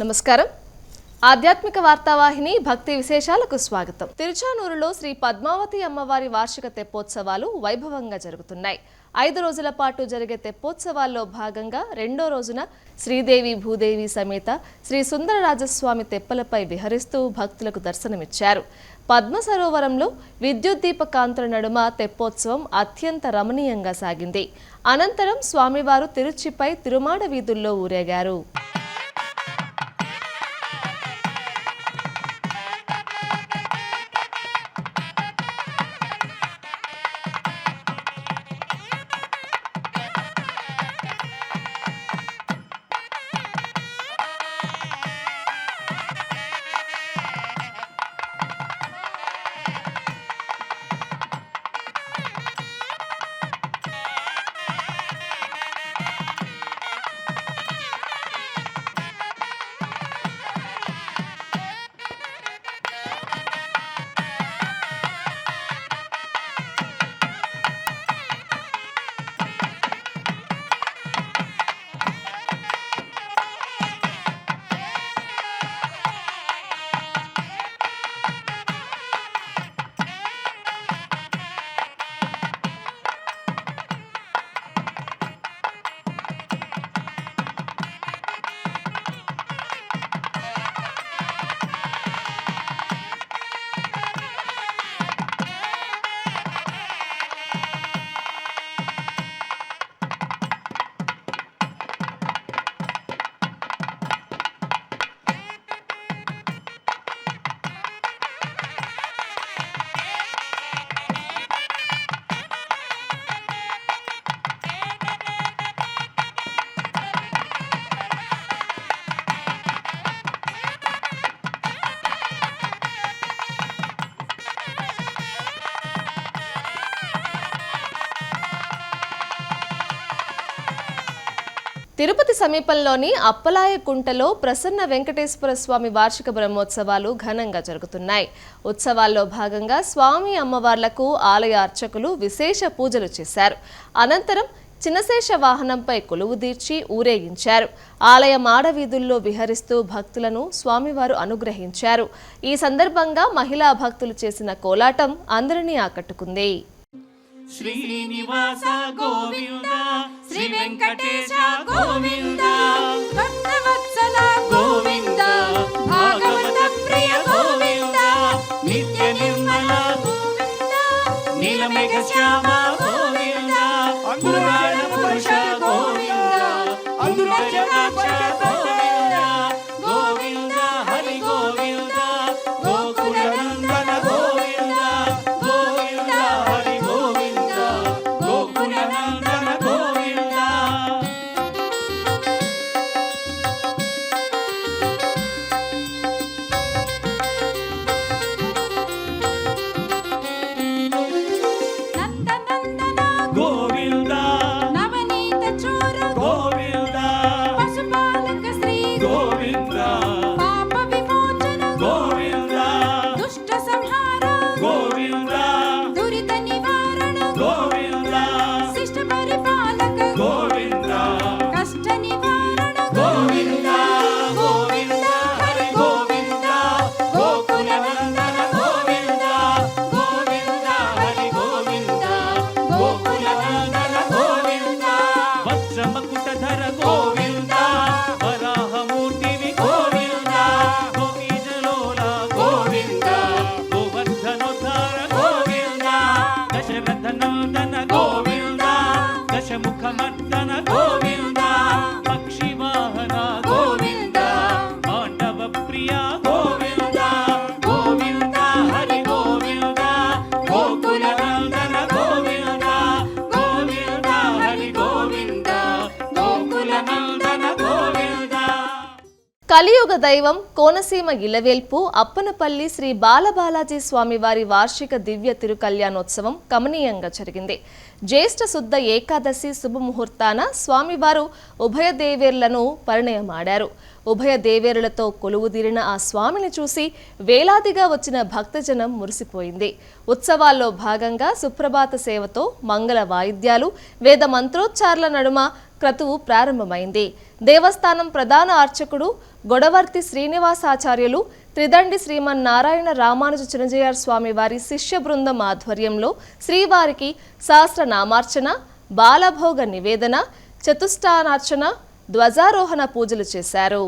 నమస్కారం. ఆధ్యాత్మిక వార్తావాహిని భక్తి విశేషాలకు స్వాగతం. తిరుచానూరులో శ్రీ పద్మావతి అమ్మవారి వార్షిక తెప్పోత్సవాలు వైభవంగా జరుగుతున్నాయి. ఐదు రోజుల పాటు జరిగే తెప్పోత్సవాల్లో భాగంగా రెండో రోజున శ్రీదేవి భూదేవి సమేత శ్రీ సుందరరాజస్వామి తెప్పలపై విహరిస్తూ భక్తులకు దర్శనమిచ్చారు. పద్మ సరోవరంలో విద్యుత్ దీప కాంతుల నడుమ తెప్పోత్సవం అత్యంత రమణీయంగా సాగింది. అనంతరం స్వామివారు తిరుచిపై తిరుమాడ వీధుల్లో ఊరేగారు. తిరుపతి సమీపంలోని అప్పలాయకుంటలో ప్రసన్న వెంకటేశ్వర స్వామి వార్షిక బ్రహ్మోత్సవాలు ఘనంగా జరుగుతున్నాయి. ఉత్సవాల్లో భాగంగా స్వామి అమ్మవార్లకు ఆలయ అర్చకులు విశేష పూజలు చేశారు. అనంతరం చిన్నశేష వాహనంపై కొలువుదీర్చి ఊరేగించారు. ఆలయ మాడవీధుల్లో విహరిస్తూ భక్తులను స్వామివారు అనుగ్రహించారు. ఈ సందర్భంగా మహిళా భక్తులు చేసిన కోలాటం అందరినీ ఆకట్టుకుంది. శ్రీనివాస గోవింద శ్రీ వెంకటేశ గోవింద. భక్తవత్సల గోవింద. భాగవత ప్రియ గోవింద. నిత్య నిర్మల నీలమేఘ శ్యామ గోవింద. పురాణ పురుష గోవింద. జటాక్ష గోవింద వత్సమకుటధర గోవింద దైవం కోనసీమ ఇలవేల్పు అప్పనపల్లి శ్రీ బాలబాలాజీ స్వామివారి వార్షిక దివ్య తిరుకల్యాణోత్సవం కమనీయంగా జరిగింది. జ్యేష్ఠ శుద్ధ ఏకాదశి శుభముహూర్తాన స్వామివారు ఉభయ దేవేర్లను పరిణయమాడారు. ఉభయ దేవేరులతో కొలువుదీరిన ఆ స్వామిని చూసి వేలాదిగా వచ్చిన భక్తజనం మురిసిపోయింది. ఉత్సవాల్లో భాగంగా సుప్రభాత సేవతో మంగళ వాయిద్యాలు వేద మంత్రోచ్చార్ల నడుమ క్రతువు ప్రారంభమైంది. దేవస్థానం ప్రధాన అర్చకుడు గొడవర్తి శ్రీనివాసాచార్యులు త్రిదండి శ్రీమన్నారాయణ రామానుజ చిరంజయార్ స్వామి వారి శిష్య బృందం ఆధ్వర్యంలో శ్రీవారికి సహస్రనామార్చన బాలభోగ నివేదన చతుష్టానార్చన ధ్వజారోహణ పూజలు చేశారు.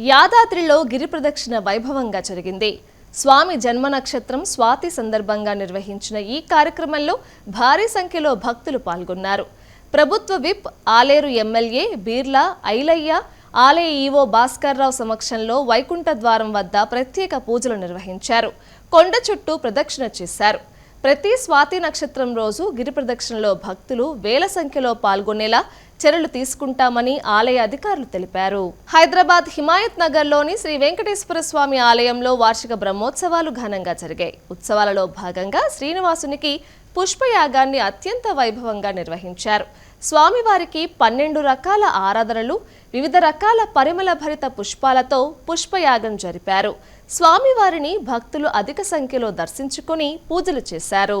యాదాద్రిలో గిరి ప్రదక్షిణ వైభవంగా జరిగింది. స్వామి జన్మ నక్షత్రం స్వాతి సందర్భంగా నిర్వహించిన ఈ కార్యక్రమంలో భారీ సంఖ్యలో భక్తులు పాల్గొన్నారు. ప్రభుత్వ విప్ ఆలేరు ఎమ్మెల్యే బీర్లా ఐలయ్య ఆలయ ఈవో భాస్కర్రావు సమక్షంలో వైకుంఠ ద్వారం వద్ద ప్రత్యేక పూజలు నిర్వహించారు. కొండ చుట్టూ ప్రదక్షిణ చేశారు. ప్రతి స్వాతి నక్షత్రం రోజు గిరి ప్రదక్షిణలో భక్తులు వేల సంఖ్యలో పాల్గొనేలా చర్యలు తీసుకుంటామని ఆలయ అధికారులు తెలిపారు. హైదరాబాద్ హిమాయత్ నగర్లోని శ్రీ వెంకటేశ్వర స్వామి ఆలయంలో వార్షిక బ్రహ్మోత్సవాలు ఘనంగా జరిగాయి. ఉత్సవాలలో భాగంగా శ్రీనివాసునికి పుష్పయాగాన్ని అత్యంత వైభవంగా నిర్వహించారు. స్వామివారికి పన్నెండు రకాల ఆరాధనలు వివిధ రకాల పరిమళ భరిత పుష్పాలతో పుష్పయాగం జరిపారు. స్వామివారిని భక్తులు అధిక సంఖ్యలో దర్శించుకుని పూజలు చేశారు.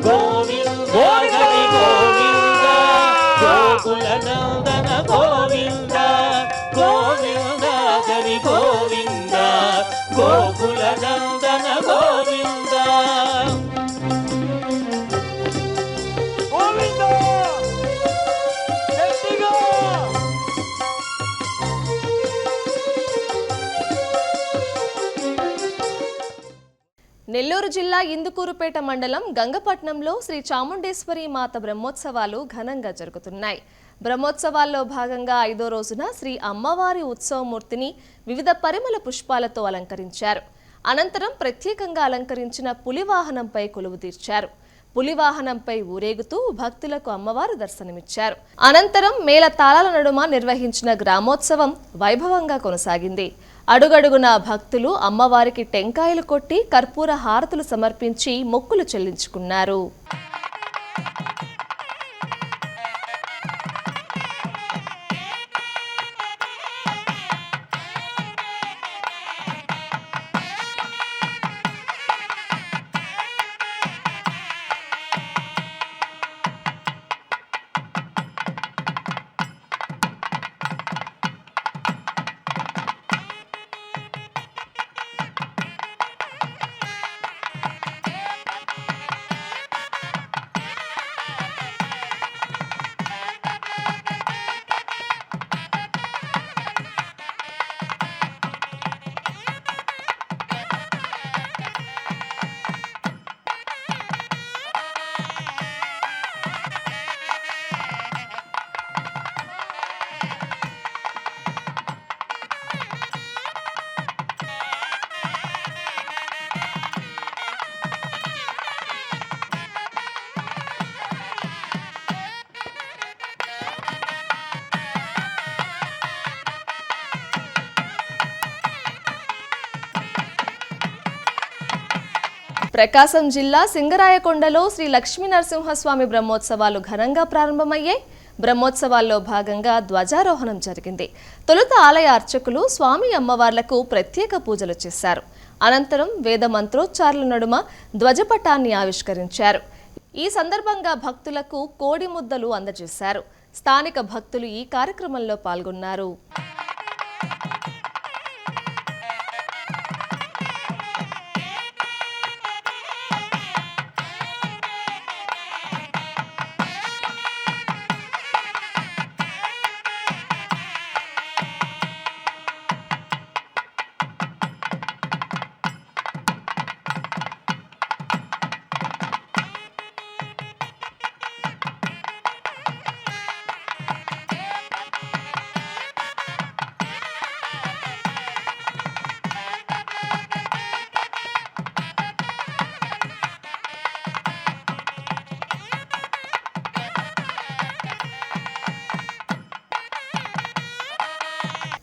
గోవింద గోవింద హరి గోవింద గోకుల నందన గోవింద. నెల్లూరు జిల్లా ఇందుకూరుపేట మండలం గంగపట్నంలో శ్రీ చాముండేశ్వరి మాత బ్రహ్మోత్సవాలు ఘనంగా జరుగుతున్నాయి. బ్రహ్మోత్సవాల్లో భాగంగా ఐదో రోజున శ్రీ అమ్మవారి ఉత్సవమూర్తిని వివిధ పరిమళ పుష్పాలతో అలంకరించారు. అనంతరం ప్రత్యేకంగా అలంకరించిన పులివాహనంపై కొలువు తీర్చారు. పులివాహనంపై ఊరేగుతూ భక్తులకు అమ్మవారు దర్శనమిచ్చారు. అనంతరం మేళ తాళాల నడుమ నిర్వహించిన గ్రామోత్సవం వైభవంగా కొనసాగింది. అడుగడుగున భక్తులు అమ్మవారికి టెంకాయలు కొట్టి కర్పూర హారతులు సమర్పించి మొక్కులు చెల్లించుకున్నారు. ప్రకాశం జిల్లా సింగరాయకొండలో శ్రీ లక్ష్మీ నరసింహస్వామి బ్రహ్మోత్సవాలు ఘనంగా ప్రారంభమయ్యాయి. బ్రహ్మోత్సవాల్లో భాగంగా ధ్వజారోహణం జరిగింది. తొలుత ఆలయ అర్చకులు స్వామి అమ్మవార్లకు ప్రత్యేక పూజలు చేశారు. అనంతరం వేద మంత్రోచ్చారుల నడుమ ధ్వజపటాన్ని ఆవిష్కరించారు. ఈ సందర్భంగా భక్తులకు కోడి ముద్దలు అందజేశారు. స్థానిక భక్తులు ఈ కార్యక్రమంలో పాల్గొన్నారు.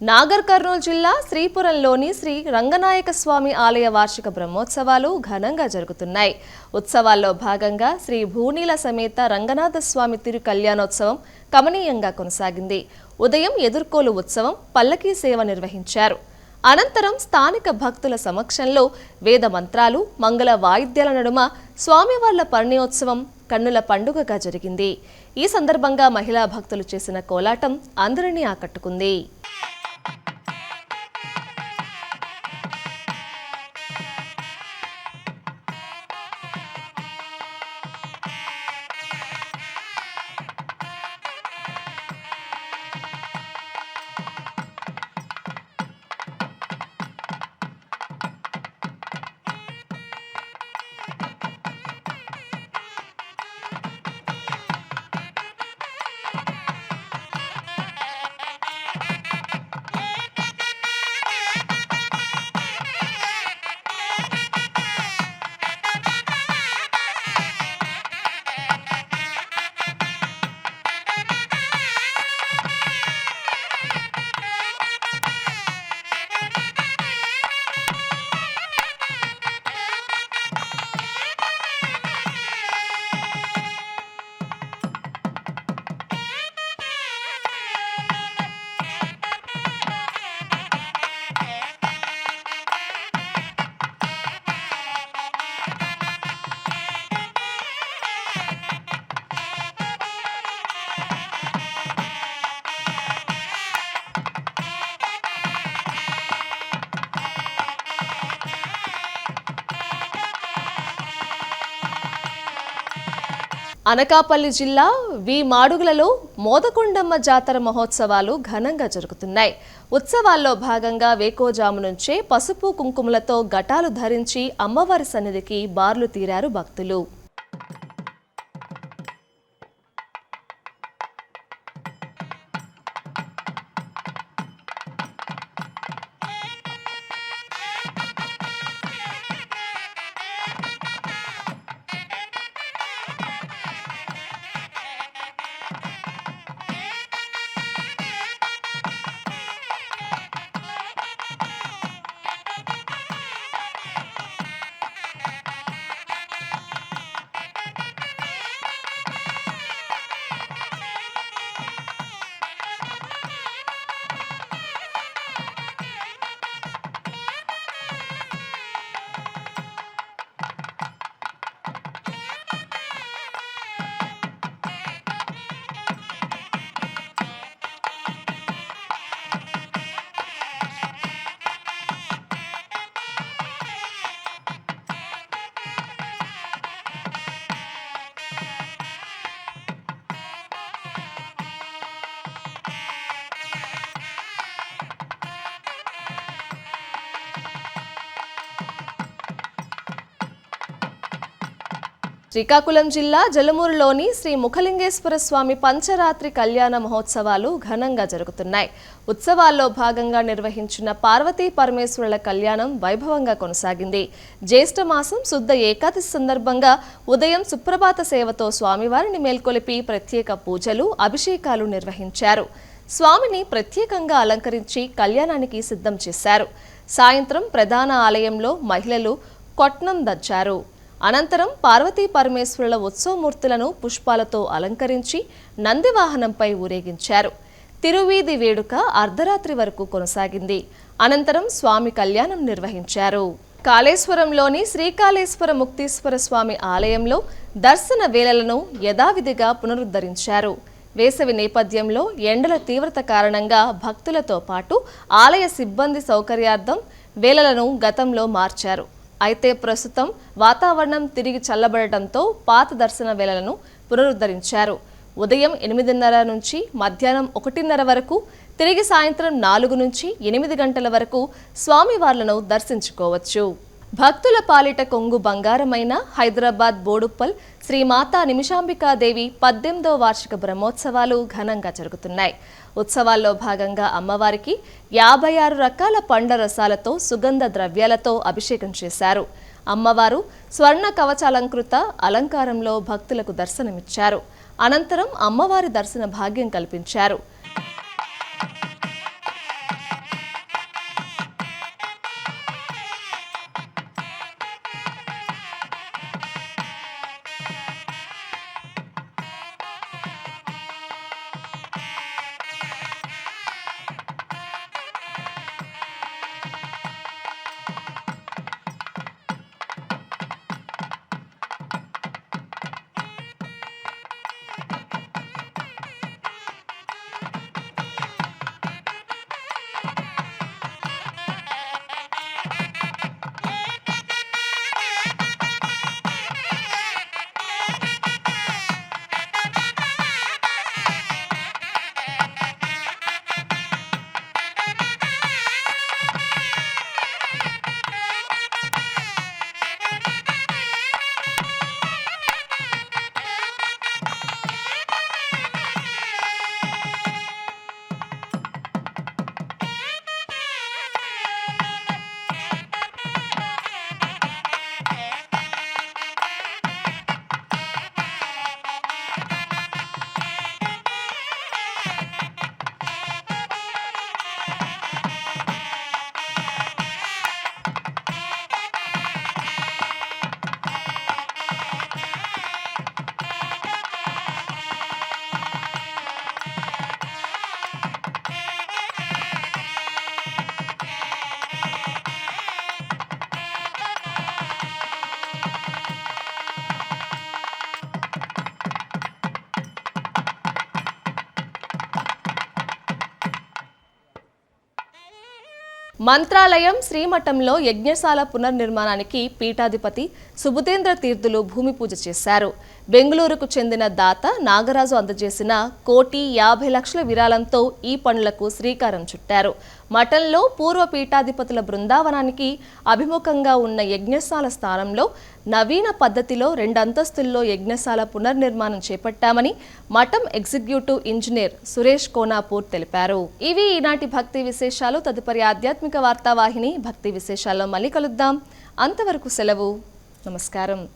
నాగర్ కర్నూలు జిల్లా శ్రీపురంలోని శ్రీ రంగనాయక స్వామి ఆలయ వార్షిక బ్రహ్మోత్సవాలు ఘనంగా జరుగుతున్నాయి. ఉత్సవాల్లో భాగంగా శ్రీ భూనీల సమేత రంగనాథ స్వామి తిరు కళ్యాణోత్సవం కమనీయంగా కొనసాగింది. ఉదయం ఎదుర్కోలు ఉత్సవం పల్లకీ సేవ నిర్వహించారు. అనంతరం స్థానిక భక్తుల సమక్షంలో వేద మంత్రాలు మంగళ వాయిద్యాల నడుమ స్వామివార్ల పర్ణయోత్సవం కన్నుల పండుగగా జరిగింది. ఈ సందర్భంగా మహిళా భక్తులు చేసిన కోలాటం అందరినీ ఆకట్టుకుంది. అనకాపల్లి జిల్లా వి మాడుగులలో మోదకొండమ్మ జాతర మహోత్సవాలు ఘనంగా జరుగుతున్నాయి. ఉత్సవాల్లో భాగంగా వేకోజాము నుంచే పసుపు కుంకుమలతో ఘటాలు ధరించి అమ్మవారి సన్నిధికి బార్లు తీరారు భక్తులు. శ్రీకాకుళం జిల్లా జలమూరులోని శ్రీ ముఖలింగేశ్వర స్వామి పంచరాత్రి కళ్యాణ మహోత్సవాలు ఘనంగా జరుగుతున్నాయి. ఉత్సవాల్లో భాగంగా నిర్వహించిన పార్వతీ పరమేశ్వరుల కళ్యాణం వైభవంగా కొనసాగింది. జ్యేష్ఠ మాసం శుద్ధ ఏకాదశి సందర్భంగా ఉదయం సుప్రభాత సేవతో స్వామివారిని మేల్కొలిపి ప్రత్యేక పూజలు అభిషేకాలు నిర్వహించారు. స్వామిని ప్రత్యేకంగా అలంకరించి కళ్యాణానికి సిద్ధం చేశారు. సాయంత్రం ప్రధాన ఆలయంలో మహిళలు కొట్నం దచ్చారు అనంతరం పార్వతీ పరమేశ్వరుల ఉత్సవమూర్తులను పుష్పాలతో అలంకరించి నందివాహనంపై ఊరేగించారు. తిరువీధి వేడుక అర్ధరాత్రి వరకు కొనసాగింది. అనంతరం స్వామి కళ్యాణం నిర్వహించారు. కాళేశ్వరంలోని శ్రీకాళేశ్వర ముక్తీశ్వర స్వామి ఆలయంలో దర్శన వేళలను యథావిధిగా పునరుద్ధరించారు. వేసవి నేపథ్యంలో ఎండల తీవ్రత కారణంగా భక్తులతో పాటు ఆలయ సిబ్బంది సౌకర్యార్థం వేళలను గతంలో మార్చారు. అయితే ప్రస్తుతం వాతావరణం తిరిగి చల్లబడటంతో పాత దర్శన వేళలను పునరుద్ధరించారు. ఉదయం ఎనిమిదిన్నర నుంచి మధ్యాహ్నం ఒకటిన్నర వరకు తిరిగి సాయంత్రం నాలుగు నుంచి ఎనిమిది గంటల వరకు స్వామివార్లను దర్శించుకోవచ్చు. భక్తుల పాలిట కొంగు బంగారమైన హైదరాబాద్ బోడుప్పల్ శ్రీ మాతా నిమిషాంబికాదేవి పద్దెనిమిదవ వార్షిక బ్రహ్మోత్సవాలు ఘనంగా జరుగుతున్నాయి. ఉత్సవాల్లో భాగంగా అమ్మవారికి యాభై ఆరు రకాల పండ్ల రసాలతో సుగంధ ద్రవ్యాలతో అభిషేకం చేశారు. అమ్మవారు స్వర్ణ కవచాలంకృత అలంకారంలో భక్తులకు దర్శనమిచ్చారు. అనంతరం అమ్మవారి దర్శన భాగ్యం కల్పించారు. మంత్రాలయం శ్రీమఠంలో యజ్ఞశాల పునర్నిర్మాణానికి పీఠాధిపతి సుబుధేంద్ర తీర్థులు భూమి పూజ చేశారు. బెంగళూరుకు చెందిన దాత నాగరాజు అందజేసిన కోటి యాభై లక్షల విరాళంతో ఈ పనులకు శ్రీకారం చుట్టారు. మఠంలో పూర్వ పీఠాధిపతుల బృందావనానికి అభిముఖంగా ఉన్న యజ్ఞశాల స్థానంలో నవీన పద్ధతిలో రెండు అంతస్తుల్లో యజ్ఞశాల పునర్నిర్మాణం చేపట్టామని మఠం ఎగ్జిక్యూటివ్ ఇంజనీర్ సురేష్ కోనాపూర్ తెలిపారు. ఇవి ఈనాటి భక్తి విశేషాలు. తదుపరి ఆధ్యాత్మిక వార్తావాహిని భక్తి విశేషాల్లో మళ్ళీ కలుద్దాం. అంతవరకు సెలవు. నమస్కారం.